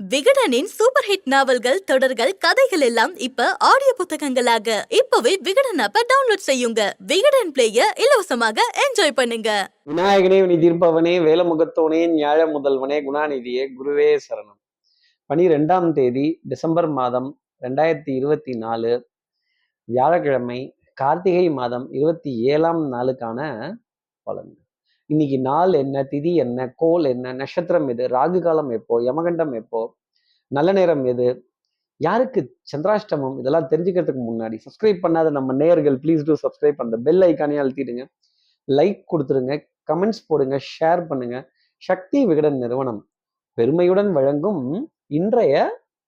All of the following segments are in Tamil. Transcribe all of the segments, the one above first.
விகடனின் சூப்பர் ஹிட் நாவல்கள் தொடர்கள் கதைகள் எல்லாம் இப்ப ஆடியோ புத்தகங்களாக. இப்பவே விகடன் ஆப்ப டவுன்லோட் செய்யுங்க. விகடன் பிளேய இலவசமாக என்ஜாய் பண்ணுங்க. விநாயகனே வினி தீர்ப்பவனே வேலமுகத்தோனே ஞாழ முதல்வனே குணாநிதியே குருவே சரணம். பனிரெண்டாம் தேதி டிசம்பர் மாதம் ரெண்டாயிரத்தி இருபத்தி நாலு வியாழக்கிழமை கார்த்திகை மாதம் இருபத்தி ஏழாம் நாளுக்கான பலன் இன்னைக்கு நாள் என்ன திதி என்ன கோல் என்ன நட்சத்திரம் எது ராகு காலம் எப்போ யமகண்டம் எப்போ நல்ல நேரம் எது யாருக்கு சந்திராஷ்டமம் இதெல்லாம் தெரிஞ்சுக்கிறதுக்கு முன்னாடி சப்ஸ்கிரைப் பண்ணாத நம்ம நேயர்கள் ப்ளீஸ் டூ சப்ஸ்கிரைப் அந்த பெல் ஐக்கானே அழுத்திடுங்க. லைக் கொடுத்துருங்க கமெண்ட்ஸ் போடுங்க ஷேர் பண்ணுங்க. சக்தி விகடன் நிறுவனம் பெருமையுடன் வழங்கும் இன்றைய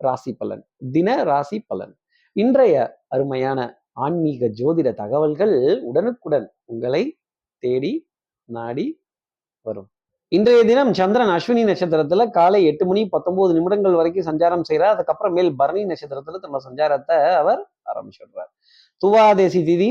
ராசி பலன் தின ராசி பலன். இன்றைய அருமையான ஆன்மீக ஜோதிட தகவல்கள் உடனுக்குடன் உங்களை தேடி நாடி வரும். இன்றைய தினம் சந்திரன் அஸ்வினி நட்சத்திரத்துல காலை எட்டு மணி பத்தொன்பது நிமிடங்கள் வரைக்கும் சஞ்சாரம் செய்கிறார் அதுக்கப்புறம் மேல் பரணி நட்சத்திரத்துல தன்னோட சஞ்சாரத்தை அவர் ஆரம்பிச்சிடுறார். துவாதேசி திதி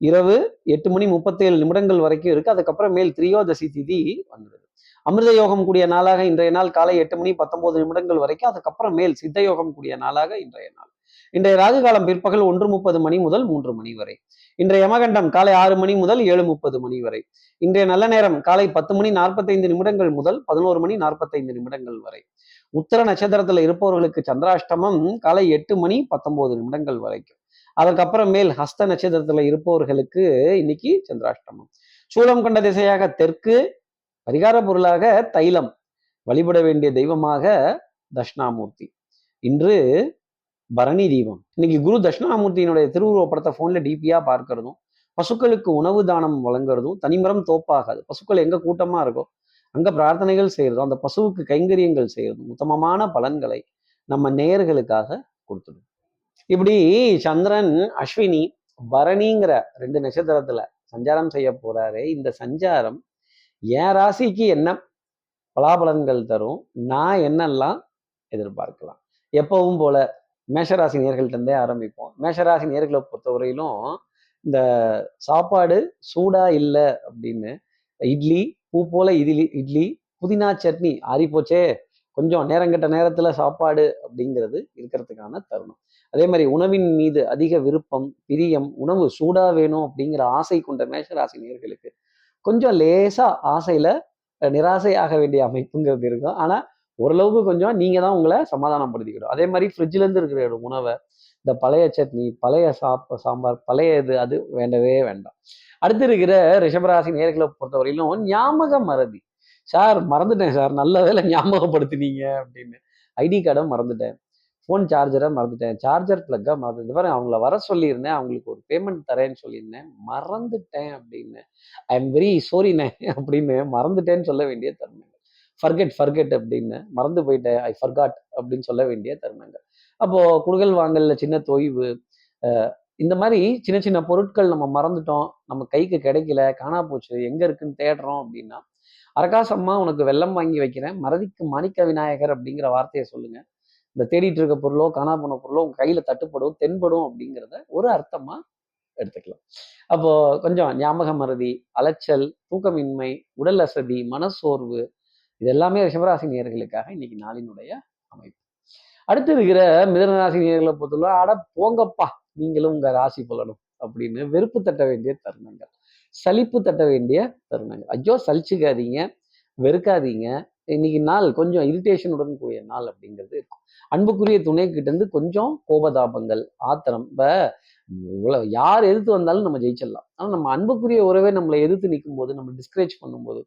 இரவு எட்டு மணி முப்பத்தேழு நிமிடங்கள் வரைக்கும் இருக்கு. அதுக்கப்புறம் மேல் திரியோதசி திதி வந்துடுது. அமிர்த யோகம் கூடிய நாளாக இன்றைய நாள் காலை எட்டு மணி பத்தொன்பது நிமிடங்கள் வரைக்கும் அதுக்கப்புறம் மேல் சித்த யோகம் கூடிய நாளாக இன்றைய நாள். இன்றைய ராகு காலம் பிற்பகல் ஒன்று முப்பது மணி முதல் மூன்று மணி வரை. இன்றைய யமகண்டம் காலை ஆறு மணி முதல் ஏழு முப்பது மணி வரை. இன்றைய நல்ல நேரம் காலை பத்து மணி நாற்பத்தைந்து நிமிடங்கள் முதல் பதினோரு மணி நாற்பத்தைந்து நிமிடங்கள் வரை. உத்தர நட்சத்திரத்துல இருப்பவர்களுக்கு சந்திராஷ்டமம் காலை எட்டு மணி பத்தொன்பது நிமிடங்கள் வரைக்கும். அதற்கப்புறம் மேல் ஹஸ்த நட்சத்திரத்துல இருப்பவர்களுக்கு இன்னைக்கு சந்திராஷ்டமம். சூலம் கொண்ட திசையாக தெற்கு பரிகார பொருளாக தைலம். வழிபட வேண்டிய தெய்வமாக தட்சிணாமூர்த்தி. இன்று பரணி தீபம். இன்னைக்கு குரு தட்சிணாமூர்த்தியினுடைய திருவுருவப்படத்தை படத்தை போன்ல டிபியா பார்க்கறதும் பசுக்களுக்கு உணவு தானம் வழங்குறதும் தனிமரம் தோப்பாகாது. பசுக்கள் எங்க கூட்டமா இருக்கோ அங்க பிரார்த்தனைகள் செய்யறதும் அந்த பசுவுக்கு கைங்கரியங்கள் செய்யறதும் உத்தமமான பலன்களை நம்ம நேயர்களுக்காக கொடுத்துடும். இப்படி சந்திரன் அஸ்வினி பரணிங்கிற ரெண்டு நட்சத்திரத்துல சஞ்சாரம் செய்ய போறாரு இந்த சஞ்சாரம் என் ராசிக்கு என்ன பலாபலன்கள் தரும் நான் என்னெல்லாம் எதிர்பார்க்கலாம்? எப்பவும் போல மேஷராசி நேர்கள்ட்டே ஆரம்பிப்போம். மேஷராசி நேர்களை பொறுத்தவரையிலும் இந்த சாப்பாடு சூடா இல்லை அப்படின்னு இட்லி பூ போல இட்லி இட்லி புதினா சட்னி ஆறிப்போச்சே கொஞ்சம் நேரங்கெட்ட நேரத்துல சாப்பாடு அப்படிங்கிறது இருக்கிறதுக்கான தருணம். அதே மாதிரி உணவின் மீது அதிக விருப்பம் பிரியம் உணவு சூடா வேணும் அப்படிங்கிற ஆசை கொண்ட மேஷராசி நேர்களுக்கு கொஞ்சம் லேசா ஆசையில நிராசை ஆக வேண்டிய அமைப்புங்கிறது இருக்கும். ஆனா ஓரளவுக்கு கொஞ்சம் நீங்கள் தான் உங்களை சமாதானப்படுத்திக்கணும். அதே மாதிரி ஃப்ரிட்ஜ்லேருந்து இருக்கிற உணவை இந்த பழைய சட்னி பழைய சாப்ப சாம்பார் பழைய இது அது வேண்டவே வேண்டாம். அடுத்து இருக்கிற ரிஷபராசி நேர்களை பொறுத்தவரையிலும் ஞாபக மறதி. சார் மறந்துட்டேன் சார். நல்ல வேலை ஞாபகப்படுத்தினீங்க அப்படின்னு. ஐடி கார்டை மறந்துட்டேன். ஃபோன் சார்ஜரை மறந்துட்டேன். சார்ஜர் பிளக்கை மறந்துட்டு பாருங்க அவங்கள வர சொல்லியிருந்தேன். அவங்களுக்கு ஒரு பேமெண்ட் தரேன்னு சொல்லியிருந்தேன். மறந்துட்டேன் அப்படின்னு. ஐ எம் வெரி சோரிண்ணே அப்படின்னு மறந்துட்டேன்னு சொல்ல வேண்டிய தருணங்கள். ஃபர்கெட் ஃபர்கெட் அப்படின்னு மறந்து போயிட்டேன் ஐ ஃபர்காட் அப்படின்னு சொல்ல வேண்டிய தருணங்கள். அப்போ குடுகல் வாங்கல்ல சின்ன தொய்வு இந்த மாதிரி சின்ன சின்ன பொருட்கள் நம்ம மறந்துட்டோம் நம்ம கைக்கு கிடைக்கல காணா போச்சு எங்க இருக்குன்னு தேடுறோம் அப்படின்னா அரகாசம்மா உனக்கு வெள்ளம் வாங்கி வைக்கிறேன் மறதிக்கு மாணிக்க விநாயகர் அப்படிங்கிற வார்த்தையை சொல்லுங்க. இந்த தேடிட்டு இருக்க பொருளோ காணா போன பொருளோ உங்க கையில தட்டுப்படும் தென்படும் அப்படிங்கிறத ஒரு அர்த்தமா எடுத்துக்கலாம். அப்போ கொஞ்சம் ஞாபக மறதி அலைச்சல் தூக்கமின்மை உடல் அசதி மனசோர்வு இது எல்லாமே ரிஷபராசி நேர்களுக்காக இன்னைக்கு நாளினுடைய அமைப்பு. அடுத்து இருக்கிற மிதனராசி நேர்களை பொறுத்தவரை அட போங்கப்பா நீங்களும் உங்க ராசி புலனும் அப்படின்னு வெறுப்பு தட்ட வேண்டிய தருணங்கள். சலிப்பு தட்ட வேண்டிய தருணங்கள். ஐயோ சலிச்சுக்காதீங்க வெறுக்காதீங்க. இன்னைக்கு நாள் கொஞ்சம் இரிட்டேஷனுடன் கூடிய நாள் அப்படிங்கிறது இருக்கும். அன்புக்குரிய துணை கிட்ட இருந்து கொஞ்சம் கோபதாபங்கள் ஆத்திரம். இவ்வளவு யார் எதிர்த்து வந்தாலும் நம்ம ஜெயிச்சிடலாம். ஆனால் நம்ம அன்புக்குரிய உறவே நம்மளை எதிர்த்து நிற்கும் போது நம்ம டிஸ்கரேஜ் பண்ணும்போது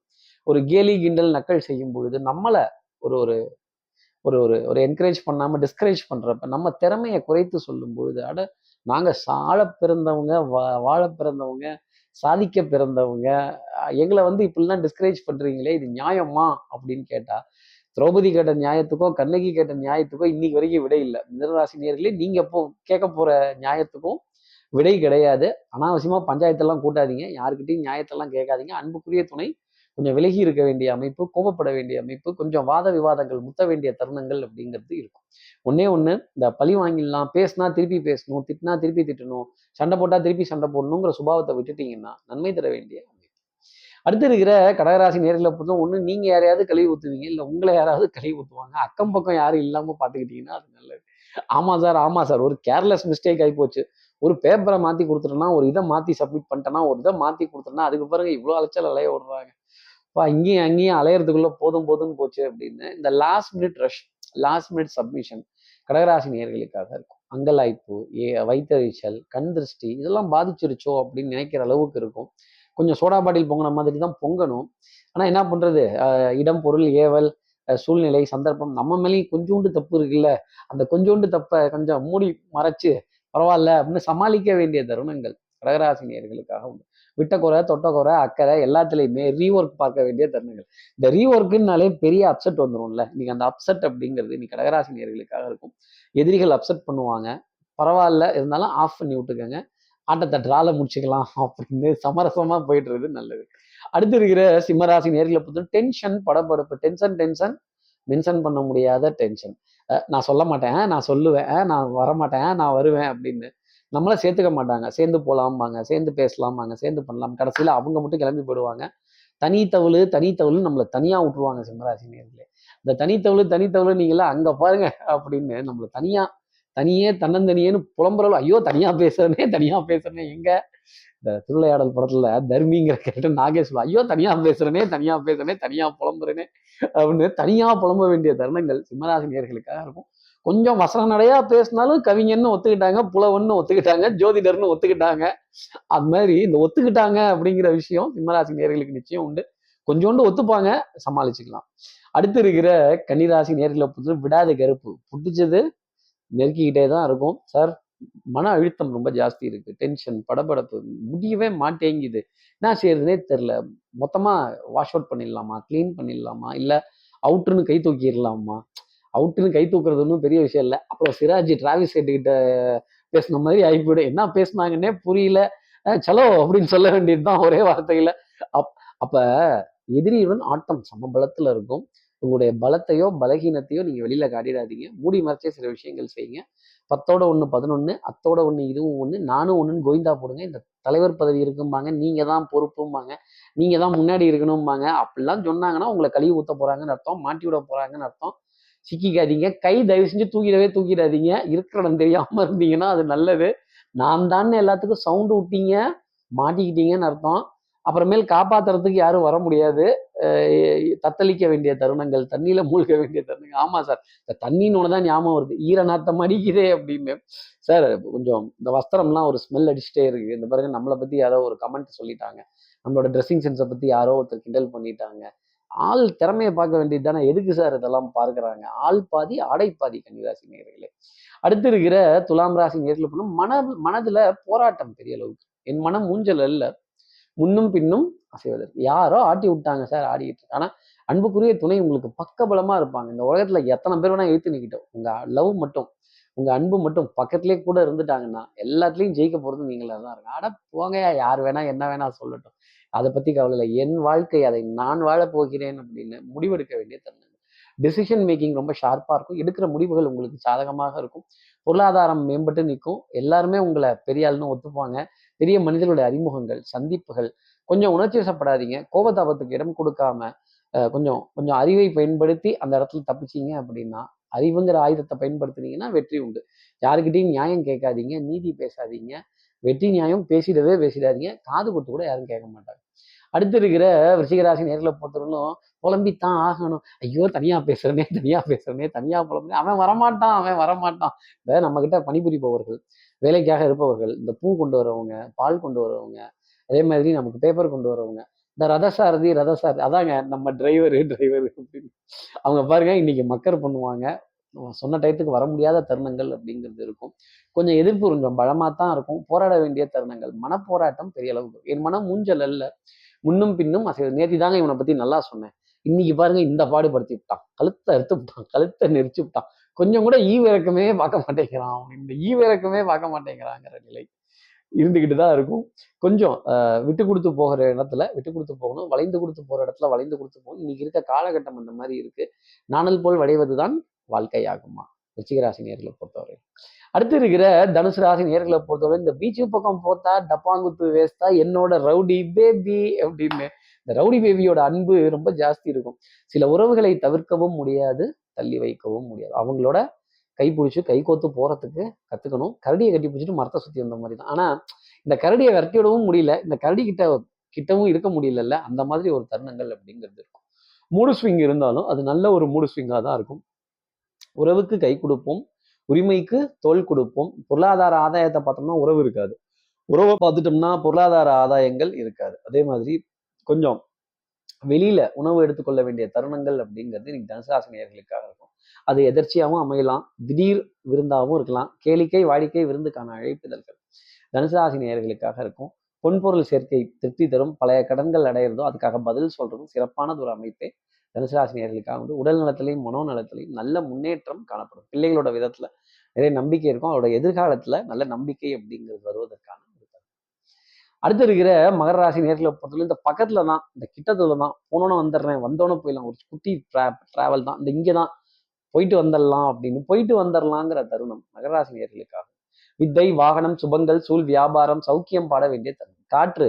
ஒரு கேலி கிண்டல் நக்கல் செய்யும் பொழுது நம்மளை ஒரு ஒரு ஒரு ஒரு ஒரு என்கரேஜ் பண்ணாமல் டிஸ்கரேஜ் பண்ணுறப்ப நம்ம திறமையை குறைத்து சொல்லும் பொழுது அட நாங்கள் சாழ பிறந்தவங்க வா வாழ பிறந்தவங்க சாதிக்க பிறந்தவங்க எங்களை வந்து இப்படிலாம் டிஸ்கரேஜ் பண்ணுறீங்களே இது நியாயமா? அப்படின்னு கேட்டால் திரௌபதி கேட்ட நியாயத்துக்கோ கண்ணகி கேட்ட நியாயத்துக்கோ இன்னைக்கு வரைக்கும் விடை இல்லை. மிதனராசினியர்களே நீங்கள் இப்போ கேட்க போகிற நியாயத்துக்கும் விடை கிடையாது. அனாவசியமாக பஞ்சாயத்தெல்லாம் கூட்டாதீங்க. யாருக்கிட்டையும் நியாயத்தெல்லாம் கேட்காதீங்க. அன்புக்குரிய துணை கொஞ்சம் விலகி இருக்க வேண்டிய அமைப்பு கோபப்பட வேண்டிய அமைப்பு கொஞ்சம் வாத விவாதங்கள் முத்த வேண்டிய தருணங்கள் அப்படிங்கிறது இருக்கும். ஒன்னே ஒன்று இந்த பழி வாங்கிடலாம் பேசினா திருப்பி பேசணும் திட்டினா திருப்பி திட்டணும் சண்டை போட்டால் திருப்பி சண்டை போடணுங்கிற சுபாவத்தை விட்டுட்டீங்கன்னா நன்மை தர வேண்டிய அடுத்து இருக்கிற கடகராசி நேர்களை பொறுத்த ஒண்ணு நீங்க யாரையாவது கழுவி ஊற்றுவீங்க இல்லை உங்களை யாராவது கழுவி ஊற்றுவாங்க அக்கம் பக்கம் யாரும் இல்லாமல் பார்த்துக்கிட்டீங்கன்னா அது நல்லது. ஆமா சார் ஆமா சார் ஒரு கேர்லெஸ் மிஸ்டேக் ஆகி போச்சு. ஒரு பேப்பரை மாத்தி கொடுத்துட்டேன்னா ஒரு இதை மாத்தி சப்மிட் பண்ணிட்டேன்னா ஒரு இதை மாற்றி கொடுத்துட்டேன்னா அதுக்கு பாருங்க இவ்வளவு அலைச்சல் அலைய விடுறாங்க. அப்போ இங்கேயும் அங்கேயும் அலையறதுக்குள்ள போதும் போதும்னு போச்சு அப்படின்னு இந்த last minute rush last minute submission கடகராசி நேர்களுக்காக இருக்கும். அங்கலாய்ப்பு ஏ வைத்தறிச்சல் கண் திருஷ்டி இதெல்லாம் பாதிச்சிருச்சோ அப்படின்னு நினைக்கிற அளவுக்கு இருக்கும். கொஞ்சம் சோடா பாட்டில் பொங்கின மாதிரி தான் பொங்கணும். ஆனால் என்ன பண்ணுறது இடம் பொருள் ஏவல் சூழ்நிலை சந்தர்ப்பம் நம்ம மேலேயும் கொஞ்சோண்டு தப்பு இருக்குல்ல? அந்த கொஞ்சோண்டு தப்பை கொஞ்சம் மூடி மறைச்சு பரவாயில்ல அப்படின்னு சமாளிக்க வேண்டிய தருணங்கள் கடகராசி நேர்களுக்காக உண்டு. விட்டக்குறை தொட்டக்குறை அக்கறை எல்லாத்துலேயுமே ரீஒர்க் பார்க்க வேண்டிய தருணங்கள். இந்த ரீஒர்க்குனாலே பெரிய அப்செட் வந்துடும்ல இன்னைக்கு அந்த அப்செட் அப்படிங்கிறது இன்னைக்கு கடகராசி நேர்களுக்காக இருக்கும். எதிரிகள் அப்செட் பண்ணுவாங்க. பரவாயில்ல இருந்தாலும் ஆஃப் பண்ணி விட்டுக்கோங்க. ஆட்டத்தை ட்ரால முடிச்சுக்கலாம் அப்படின்னு சமரசமாக போயிட்டு நல்லது. அடுத்து இருக்கிற சிம்மராசி நேர்களை பொறுத்த டென்ஷன் படபடப்பு டென்ஷன் டென்ஷன் மென்ஷன் பண்ண முடியாத டென்ஷன் நான் சொல்ல மாட்டேன் நான் சொல்லுவேன் நான் வரமாட்டேன் நான் வருவேன் அப்படின்னு நம்மள சேர்த்துக்க மாட்டாங்க. சேர்ந்து போகலாம்பாங்க சேர்ந்து பேசலாம்பாங்க. சேர்ந்து பண்ணலாம். கடைசியில அவங்க மட்டும் கிளம்பி போயிடுவாங்க. தனித்தவளு தனித்தவளு நம்மளை தனியா விட்டுருவாங்க சிம்மராசி நேர்களே. இந்த தனித்தவளு தனித்தவளு நீங்களா அங்க பாருங்க அப்படின்னு நம்மளை தனியா தனியே தன்னந்தனியேன்னு புலம்புறவளோ ஐயோ தனியாக பேசுறனே தனியா பேசுறனே எங்க? இந்த திருவிளையாடல் படத்துல தர்மிங்கிற கேரக்டர் நாகேஷ் ஐயோ தனியா பேசுறனே தனியா பேசுறனே தனியா புலம்புறனே அப்படின்னு தனியா புலம்ப வேண்டிய தருணங்கள் சிம்மராசி நேர்களுக்காக இருக்கும். கொஞ்சம் வசன நடையா பேசினாலும் கவிஞன்னு ஒத்துக்கிட்டாங்க புலவன்னு ஒத்துக்கிட்டாங்க ஜோதிடர்னு ஒத்துக்கிட்டாங்க. அது மாதிரி இந்த ஒத்துக்கிட்டாங்க அப்படிங்கிற விஷயம் சிம்மராசி நேர்களுக்கு நிச்சயம் உண்டு. கொஞ்சோண்டு ஒத்துப்பாங்க சமாளிச்சுக்கலாம். அடுத்து இருக்கிற கன்னிராசி நேர்களை பொறுத்து விடாத கருப்பு. புட்டிச்சது நெருக்கிக்கிட்டே தான் இருக்கும். சார் மன அழுத்தம் ரொம்ப ஜாஸ்தி இருக்கு. டென்ஷன் படபடப்பு முடியவே மாட்டேங்குது. என்ன செய்யறதுனே தெரில மொத்தமா வாஷ் அவுட் பண்ணிடலாமா? க்ளீன் பண்ணிடலாமா? இல்லை அவுட்டுன்னு கை தூக்கிடலாமா? அவுட்டுன்னு கை தூக்குறது ஒன்றும் பெரிய விஷயம் இல்லை. அப்புறம் சிராஜி டிராவிஸ் கிட்ட பேசின மாதிரி ஆகிப்போயிடும். என்ன பேசுனாங்கன்னே புரியல. அஹ் சலோ அப்படின்னு சொல்ல வேண்டியது தான் ஒரே வார்த்தையில். அப் அப்போ எதிரியுடன் ஆட்டம் சமபலத்துல இருக்கும். உங்களுடைய பலத்தையோ பலகீனத்தையோ நீங்கள் வெளியில் காட்டிடாதீங்க. மூடி மறைச்சே சில விஷயங்கள் செய்யுங்க. பத்தோட ஒன்று பதினொன்னு அத்தோட ஒன்று இதுவும் ஒன்று நானும் ஒன்றுன்னு கோவிந்தா போடுங்க. இந்த தலைவர் பதவி இருக்கும்பாங்க. நீங்கள் தான் பொறுப்பும்பாங்க. நீங்கள் தான் முன்னாடி இருக்கணும்பாங்க. அப்படிலாம் சொன்னாங்கன்னா உங்களை கழுவி ஊற்ற போகிறாங்கன்னு அர்த்தம். மாட்டி விட போகிறாங்கன்னு அர்த்தம். சிக்கிக்காதீங்க. கை தயவு செஞ்சு தூக்கிடவே தூக்கிடாதீங்க. இருக்கிற இடம் தெரியாம இருந்தீங்கன்னா அது நல்லது. நான் தான் எல்லாத்துக்கும் சவுண்டு விட்டீங்க மாட்டிக்கிட்டீங்கன்னு அர்த்தம். அப்புறமேல் காப்பாத்துறதுக்கு யாரும் வர முடியாது. தத்தளிக்க வேண்டிய தருணங்கள் தண்ணியில மூழ்க வேண்டிய தருணங்கள். ஆமா சார் இந்த தண்ணின்னு தான் ஞாபகம் வருது. ஈர நாத்தம் அடிக்குதே அப்படின்னு. சார் கொஞ்சம் இந்த வஸ்திரம்லாம் ஒரு ஸ்மெல் அடிச்சுட்டே இருக்கு. இந்த பாருங்க நம்மளை பத்தி யாரோ ஒரு கமெண்ட் சொல்லிட்டாங்க. நம்மளோட ட்ரெஸ்ஸிங் சென்ஸை பத்தி யாரோ ஒருத்தர் கிண்டல் பண்ணிட்டாங்க. ஆள் திறமையை பார்க்க வேண்டியது தானே எதுக்கு சார் இதெல்லாம் பார்க்குறாங்க? ஆள் பாதி ஆடை பாதி கன்னிராசி நேர்களே அடுத்து இருக்கிற துலாம் ராசி நேர்களை போனா மன மனதில் போராட்டம் பெரிய அளவுக்கு. என் மனம் ஊஞ்சல் அல்ல. முன்னும் பின்னும் அசைவதற்கு. யாரோ ஆட்டி விட்டாங்க சார் ஆடிக்கிட்டு இருக்கு. அன்புக்குரிய துணை உங்களுக்கு பக்கபலமாக இருப்பாங்க. இந்த உலகத்தில் எத்தனை பேர் வேணால் எழுத்து நிக்கிட்டோம். உங்கள் லவ் மட்டும் உங்கள் அன்பு மட்டும் பக்கத்துலேயே கூட இருந்துட்டாங்கன்னா எல்லாத்துலேயும் ஜெயிக்க போகிறது நீங்களாக தான் இருக்கும் ஆனால் போங்கயா யார் வேணா என்ன வேணா சொல்லட்டும். அதை பத்தி கவலை இல்லை. என் வாழ்க்கை அதை நான் வாழப் போகிறேன் அப்படின்னு முடிவெடுக்க வேண்டிய தருணம். டிசிஷன் மேக்கிங் ரொம்ப ஷார்ப்பா இருக்கும். எடுக்கிற முடிவுகள் உங்களுக்கு சாதகமாக இருக்கும். பொருளாதாரம் மேம்பட்டு நிற்கும். எல்லாருமே உங்களை பெரிய ஆளுன்னு ஒத்துப்பாங்க. பெரிய மனிதர்களுடைய அறிமுகங்கள் சந்திப்புகள். கொஞ்சம் உணர்ச்சி வசப்படாதீங்க. கோபதாபத்துக்கு இடம் கொடுக்காம கொஞ்சம் கொஞ்சம் அறிவை பயன்படுத்தி அந்த இடத்துல தப்பிச்சீங்க அப்படின்னா அறிவுங்கிற ஆயுதத்தை பயன்படுத்துனீங்கன்னா வெற்றி உண்டு. யாருக்கிட்டையும் நியாயம் கேட்காதீங்க. நீதி பேசாதீங்க. வெற்றி நியாயம் பேசிடவே பேசிடாதீங்க. காது கொடுத்து கூட யாரும் கேட்க மாட்டாங்க. அடுத்து இருக்கிற விருச்சிகராசி நேரில் பொறுத்தவரையிலும் புலம்பித்தான் ஆகணும். ஐயோ தனியா பேசுறனே தனியா பேசுறனே தனியா புலம்புனே அவன் வரமாட்டான் அவன் வரமாட்டான். இந்த நம்ம கிட்ட பணிபுரிபவர்கள் வேலைக்காக இருப்பவர்கள் இந்த பூ கொண்டு வரவங்க பால் கொண்டு வரவங்க அதே மாதிரி நமக்கு பேப்பர் கொண்டு வரவங்க இந்த ரதசாரதி ரதசாரதி அதாங்க நம்ம டிரைவரு டிரைவரு அப்படின்னு. அவங்க பாருங்க இன்னைக்கு மக்கர் பண்ணுவாங்க. சொன்ன டயத்துக்கு வர முடியாத தருணங்கள் அப்படிங்கிறது இருக்கும். கொஞ்சம் எதிர்ப்பு கொஞ்சம் பலமாக தான் இருக்கும். போராட வேண்டிய தருணங்கள். மனப்போராட்டம் பெரிய அளவுக்கு என் மனம் மூஞ்சல் அல்ல. முன்னும் பின்னும் அசைவு. நேத்தி தாங்க இவனை பற்றி நல்லா சொன்னேன். இன்னைக்கு பாருங்க இந்த பாடுபடுத்தி விட்டான். கழுத்தை அறுத்து விட்டான். கழுத்தை நெரிச்சு விட்டான். கொஞ்சம் கூட ஈவிறக்கமே பார்க்க மாட்டேங்கிறான் அவன். இந்த ஈவிறக்கமே பார்க்க மாட்டேங்கிறாங்கிற நிலை இருந்துக்கிட்டு தான் இருக்கும். கொஞ்சம் விட்டு கொடுத்து போகிற இடத்துல விட்டு கொடுத்து போகணும். வளைந்து கொடுத்து போகிற இடத்துல வளைந்து கொடுத்து போகணும். இன்னைக்கு இருக்க காலகட்டம் அந்த மாதிரி இருக்கு. நாணல் போல் வளைவதுதான் வாழ்க்கையாகுமா? ரிச்சிகராசி நேர்களை பொறுத்தவரை. அடுத்து இருக்கிற தனுசு ராசி நேர்களை பொறுத்தவரை இந்த பீச்சு பக்கம் போத்தா டப்பாங்குத்து வேஸ்தா என்னோட ரவுடி பேபி அப்படின்னு. இந்த ரவுடி பேபியோட அன்பு ரொம்ப ஜாஸ்தி இருக்கும். சில உறவுகளை தவிர்க்கவும் முடியாது தள்ளி வைக்கவும் முடியாது. அவங்களோட கை பிடிச்சி கை கோத்து போறதுக்கு கத்துக்கணும். கரடியை கட்டி பிடிச்சிட்டு மரத்தை சுத்தி வந்த மாதிரி தான். ஆனா இந்த கரடியை விரட்டி விடவும் முடியல. இந்த கரடி கிட்ட கிட்டவும் இருக்க முடியலல்ல. அந்த மாதிரி ஒரு தருணங்கள் அப்படிங்கிறது இருக்கும். மூடு ஸ்விங் இருந்தாலும் அது நல்ல ஒரு மூடு ஸ்விங்காக தான் இருக்கும். உறவுக்கு கை கொடுப்போம் உரிமைக்கு தோல் கொடுப்போம். பொருளாதார ஆதாயத்தை பார்த்தோம்னா உறவு இருக்காது. உறவை பார்த்துட்டோம்னா பொருளாதார ஆதாயங்கள் இருக்காது. அதே மாதிரி கொஞ்சம் வெளியில உணவு எடுத்துக்கொள்ள வேண்டிய தருணங்கள் அப்படிங்கிறது இன்னைக்கு தனுசாசினியர்களுக்காக இருக்கும். அது எதர்ச்சியாகவும் அமையலாம். திடீர் விருந்தாகவும் இருக்கலாம். கேளிக்கை வாடிக்கை விருந்துக்கான அழைப்புதல்கள் தனுசாசி நேயர்களுக்காக இருக்கும். பொன்பொருள் சேர்க்கை திருப்தி தரும். பழைய கடன்கள் அடையிறதோ அதுக்காக பதில் சொல்றதும் சிறப்பானது ஒரு அமைப்பே. தனுசு வந்து உடல் நலத்திலையும் மனோ நலத்திலையும் நல்ல முன்னேற்றம் காணப்படும். பிள்ளைகளோட விதத்துல நிறைய நம்பிக்கை இருக்கும். அவரோட எதிர்காலத்துல நல்ல நம்பிக்கை அப்படிங்கிறது வருவதற்கான அடுத்து இருக்கிற மகர ராசி நேர்களை பொறுத்தவரை இந்த பக்கத்துல தான் இந்த கிட்டத்துல தான் போனோன்னு வந்துடுறேன் வந்தோன்னு போயிடலாம். ஒரு குட்டி ட்ரா ட்ராவல் தான். இந்த இங்கே தான் போயிட்டு வந்துடலாம் அப்படின்னு போயிட்டு வந்துடலாங்கிற தருணம் மகர ராசி நேர்களுக்காக. வித்தை வாகனம் சுபங்கள் சூழ் வியாபாரம் சௌக்கியம் பாட வேண்டிய தருணம். காற்று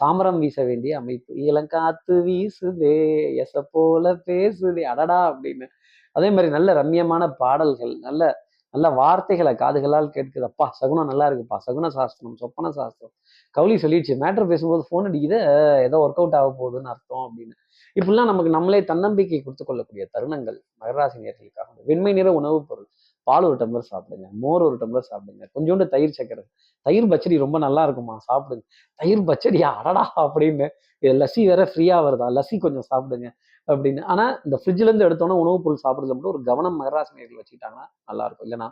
சாமரம் வீச வேண்டிய அமைப்பு. இளங்காத்து வீசுதே எச போல பேசுதே அடடா அப்படின்னு. அதே மாதிரி நல்ல ரம்யமான பாடல்கள் நல்ல நல்ல வார்த்தைகளை காதுகளால் கேட்குது. அப்பா சகுனம் நல்லா இருக்குப்பா. சகுன சாஸ்திரம் சொப்பன சாஸ்திரம். கவுளி சொல்லிடுச்சு மேட்ரு பேசும்போது ஃபோன் அடிக்குது ஏதோ ஒர்க் அவுட் ஆக போகுதுன்னு அர்த்தம் அப்படின்னு. இப்படிலாம் நமக்கு நம்மளே தன்னம்பிக்கை கொடுத்து கொள்ளக்கூடிய தருணங்கள் மகராசி நேர்களுக்காக. வெண்மை நிற உணவுப் பொருள். பால் ஒரு டம்ளர் சாப்பிடுங்க மோர் ஒரு டம்ளர் சாப்பிடுங்க. கொஞ்சோண்டு தயிர் சக்கரை. தயிர் பச்சடி ரொம்ப நல்லா இருக்குமா? சாப்பிடுங்க. தயிர் பச்சடியா அடடா அப்படின்னு. இது லஸ்ஸி வேற ஃப்ரீயா வருதா? லஸ்ஸி கொஞ்சம் சாப்பிடுங்க அப்படின்னு. ஆனா இந்த ஃப்ரிட்ஜ்ல இருந்து எடுத்தோன்னே உணவுப் பொருள் சாப்பிடுறது மட்டும் ஒரு கவனம் மகராசி வச்சுக்கிட்டாங்கன்னா நல்லா இருக்கும் இல்லைன்னா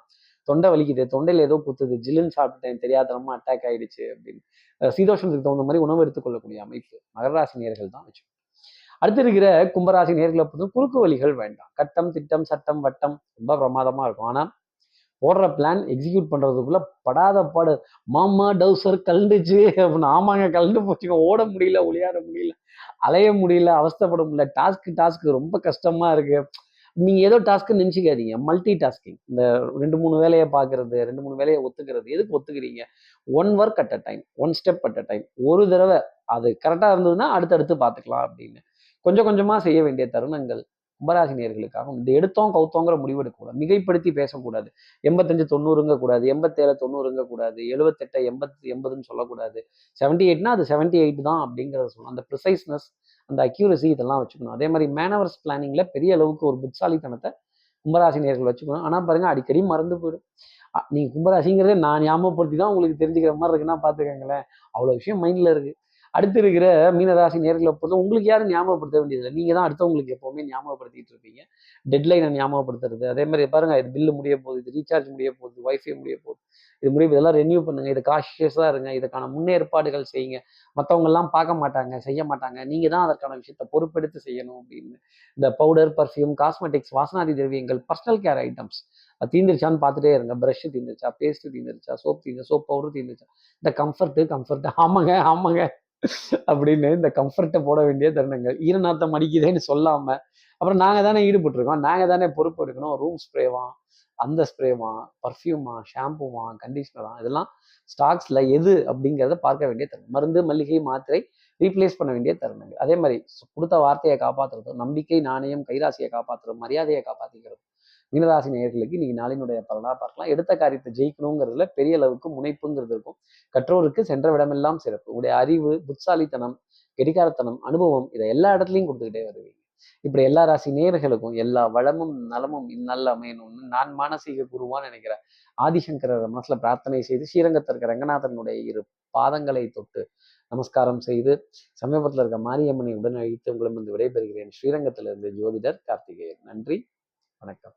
தொண்டை வலிக்குது தொண்டையில ஏதோ குத்துது ஜில்லுன்னு சாப்பிட்டுட்டேன் தெரியாதனமா அட்டாக் ஆயிடுச்சு அப்படின்னு. சீதோஷத்துக்கு தகுந்த மாதிரி உணவு எடுத்துக்கொள்ளக்கூடிய அமைப்பு மகராசி நேர்கள் தான் வச்சு அடுத்து இருக்கிற கும்பராசி நேர்களை பொறுத்து குறுக்கு வழிகள் வேண்டாம். கட்டம் திட்டம் சட்டம் வட்டம் ரொம்ப பிரமாதமா இருக்கும். ஆனால் ஓடுற பிளான் எக்ஸிக்யூட் பண்றதுக்குள்ள படாத பாடு. மாமா டவுசர் கலண்டுச்சு அப்படின்னு ஆமாங்க கலண்டு போச்சுங்க. ஓட முடியல ஒளியாட முடியல அலைய முடியல அவஸ்தைப்பட முடியல. டாஸ்க் டாஸ்க் ரொம்ப கஷ்டமா இருக்கு. நீங்க ஏதோ டாஸ்க்கு நினைச்சுக்காதீங்க. மல்டி டாஸ்கிங் இந்த ரெண்டு மூணு வேலையை பார்க்கறது ரெண்டு மூணு வேலையை ஒத்துக்கிறது. எதுக்கு ஒத்துக்கிறீங்க? One work at a time one step at a time ஒரு தடவை அது கரெக்டாக இருந்ததுன்னா அடுத்தடுத்து பார்த்துக்கலாம் அப்படின்னு. கொஞ்சம் கொஞ்சமா செய்ய வேண்டிய தருணங்கள் கும்பராசினியர்களுக்காகவும் இந்த எடுத்தோம் கவுத்தோங்கிற முடிவு எடுக்கக்கூடாது. மிகைப்படுத்தி பேசக்கூடாது. எண்பத்தஞ்சு தொண்ணூறுங்க கூடாது. எண்பத்தேழு தொண்ணூறுங்க கூடாது. எழுபத்தெட்டு எண்பத்து எண்பதுன்னு சொல்லக்கூடாது. செவன்டி எயிட்னா அது செவன்டி எயிட் தான் அப்படிங்கிறத சொல்லணும். அந்த ப்ரிசைஸ்னஸ் அந்த அக்யூரசி இதெல்லாம் வச்சுக்கணும். அதே மாதிரி மேனவர்ஸ் பிளானிங்ல பெரிய அளவுக்கு ஒரு புட்சாலித்தனத்தை கும்பராசினியர்கள் வச்சுக்கணும். ஆனால் பாருங்க அடிக்கடி மறந்து போயிடும். நீங்கள் நீங்க கும்பராசிங்கிறதே நான் ஞாபகப்படுத்தி தான் உங்களுக்கு தெரிஞ்சுக்கிற மாதிரி இருக்குன்னா பார்த்துக்கங்களேன் அவ்வளோ விஷயம் மைண்டில் இருக்குது அடுத்து இருக்கிற மீனராசி நேர்களை பொறுத்த உங்களுக்கு யாரும் ஞாபகப்படுத்த வேண்டியதில்லை. நீங்கள் தான் அடுத்தவங்களுக்கு எப்போவுமே ஞாபகப்படுத்திட்டு இருப்பீங்க. டெட்லைனை ஞாபகப்படுத்துறது. அதே மாதிரி பாருங்க இது பில்லு முடிய போகுது இது ரீசார்ஜ் முடிய போகுது ஒய்ஃபை முடிய போகுது. இது முடிய இதெல்லாம் ரெனியூ பண்ணுங்க. இது காஷியஸாக இருங்க. இதுக்கான முன்னேற்பாடுகள் செய்யுங்க. மற்றவங்கெல்லாம் பார்க்க மாட்டாங்க செய்ய மாட்டாங்க. நீங்கள் தான் அதற்கான விஷயத்த பொறுப்பெடுத்து செய்யணும் அப்படின்னு. இந்த பவுடர் பர்ஃப்யூம் காஸ்மெட்டிக்ஸ் வாசனாதி திரவியங்கள் பர்சனல் கேர் ஐட்டம்ஸ் அது தீந்துருச்சான்னு பார்த்துட்டே இருங்க. ப்ரஷ் தீந்துருச்சா பேஸ்ட் தீந்துருச்சா சோப் தீந்து சோப் பவுடர் தீந்துருச்சா. இந்த கம்ஃபர்ட்டு கம்ஃபர்ட் ஆமாங்க ஆமாங்க. அப்படின்னு இந்த கம்ஃபர்ட்டை போட வேண்டிய தருணங்கள். ஈரநாத்தம் அடிக்குதேன்னு சொல்லாம அப்புறம் நாங்க தானே ஈடுபட்டிருக்கோம். நாங்க தானே பொறுப்பு எடுக்கணும். ரூம் ஸ்ப்ரேவா அந்த ஸ்ப்ரேவா பர்ஃப்யூமா ஷாம்புமா கண்டிஷனரா இதெல்லாம் ஸ்டாக்ஸ்ல எது அப்படிங்கிறத பார்க்க வேண்டிய தருணம். மருந்து மல்லிகை மாத்திரை ரீப்ளேஸ் பண்ண வேண்டிய தருணங்கள். அதே மாதிரி கொடுத்த வார்த்தையை காப்பாத்துறதும் நம்பிக்கை நாணயம் கைராசியை காப்பாத்துறதும் மரியாதையை காப்பாத்திக்கிறதும் மீனராசி நேயர்களுக்கு இன்னைக்கு நாளினுடைய பலனாக பார்க்கலாம். எடுத்த காரியத்தை ஜெயிக்கணுங்கிறதுல பெரிய அளவுக்கு முனைப்புங்கிறது இருக்கும். கற்றோருக்கு சென்ற விடமெல்லாம் சிறப்பு. உங்களுடைய அறிவு புட்சாலித்தனம் கெடிகாரத்தனம் அனுபவம் இதை எல்லா இடத்துலையும் கொடுத்துக்கிட்டே வருவீங்க. இப்படி எல்லா ராசி நேயர்களுக்கும் எல்லா வளமும் நலமும் இந்நல்ல அமையணும்னு நான் மானசீக குருவான்னு நினைக்கிறேன் ஆதிசங்கரர் மனசுல பிரார்த்தனை செய்து ஸ்ரீரங்கத்தில் இருக்க ரங்கநாதனுடைய இரு பாதங்களை தொட்டு நமஸ்காரம் செய்து சமீபத்தில் இருக்க மாரியம்மனை உடன் அழித்து உங்களிடம் வந்து விடைபெறுகிறேன். ஸ்ரீரங்கத்திலிருந்து ஜோதிடர் கார்த்திகேயன். நன்றி. வணக்கம்.